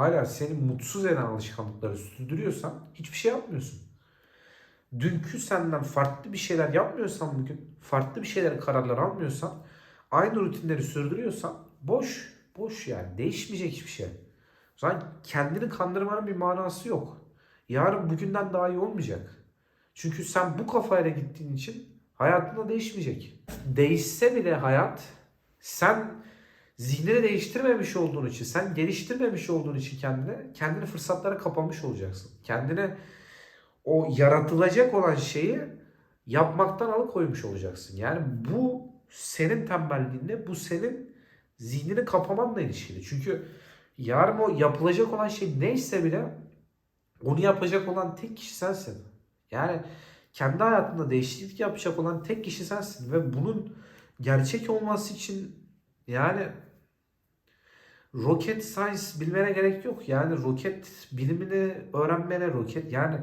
hala seni mutsuz eden alışkanlıkları sürdürüyorsan hiçbir şey yapmıyorsun. Dünkü senden farklı bir şeyler yapmıyorsan bugün, farklı bir şeyler kararlar almıyorsan, aynı rutinleri sürdürüyorsan boş, boş yani değişmeyecek hiçbir şey. O kendini kandırmanın bir manası yok. Yarın bugünden daha iyi olmayacak. Çünkü sen bu kafayla gittiğin için hayatında değişmeyecek. Değişse bile hayat sen zihnini değiştirmemiş olduğun için, sen geliştirmemiş olduğun için kendine, kendini fırsatlara kapamış olacaksın. Kendine o yaratılacak olan şeyi yapmaktan alıkoymuş olacaksın. Yani bu senin tembelliğinle, bu senin zihnini kapamanla ilişkili. Çünkü yarın o yapılacak olan şey neyse bile onu yapacak olan tek kişi sensin. Yani kendi hayatında değişiklik yapacak olan tek kişi sensin ve bunun gerçek olması için yani roket science bilmene gerek yok. Yani roket bilimini öğrenmene roket yani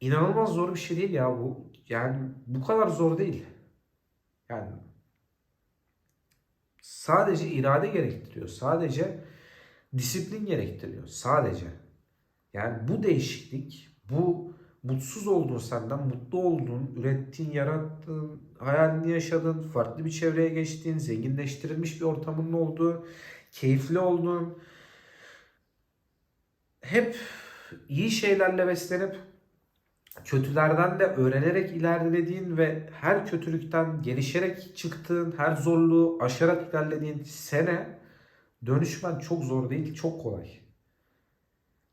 inanılmaz zor bir şey değil ya bu. Yani bu kadar zor değil. Yani sadece irade gerektiriyor. Sadece disiplin gerektiriyor. Sadece. Yani bu değişiklik, bu mutsuz olduğun senden, mutlu olduğun, ürettiğin, yarattığın, hayalini yaşadığın, farklı bir çevreye geçtiğin, zenginleştirilmiş bir ortamının olduğu, keyifli olduğun, hep iyi şeylerle beslenip kötülerden de öğrenerek ilerlediğin ve her kötülükten gelişerek çıktığın, her zorluğu aşarak ilerlediğin sene dönüşmen çok zor değil, çok kolay.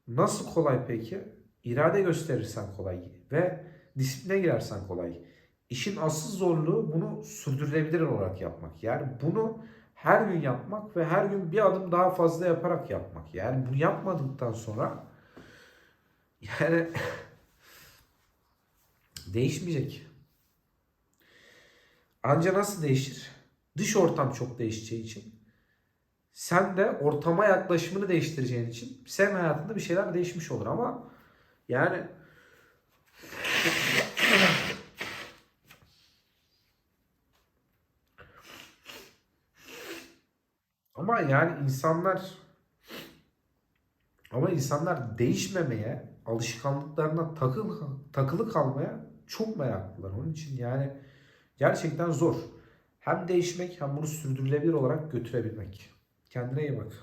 Nasıl kolay peki? İrade gösterirsen kolay ve disipline girersen kolay. İşin asıl zorluğu bunu sürdürülebilir olarak yapmak. Yani bunu her gün yapmak ve her gün bir adım daha fazla yaparak yapmak. Yani bunu yapmadıktan sonra yani değişmeyecek. Anca nasıl değişir? Dış ortam çok değişeceği için. Sen de ortama yaklaşımını değiştireceğin için senin hayatında bir şeyler değişmiş olur ama yani ama yani insanlar ama insanlar değişmemeye, alışkanlıklarına takılı, takılı kalmaya çok meraklılar. Onun için yani gerçekten zor. Hem değişmek hem bunu sürdürülebilir olarak götürebilmek. Kendine iyi bak.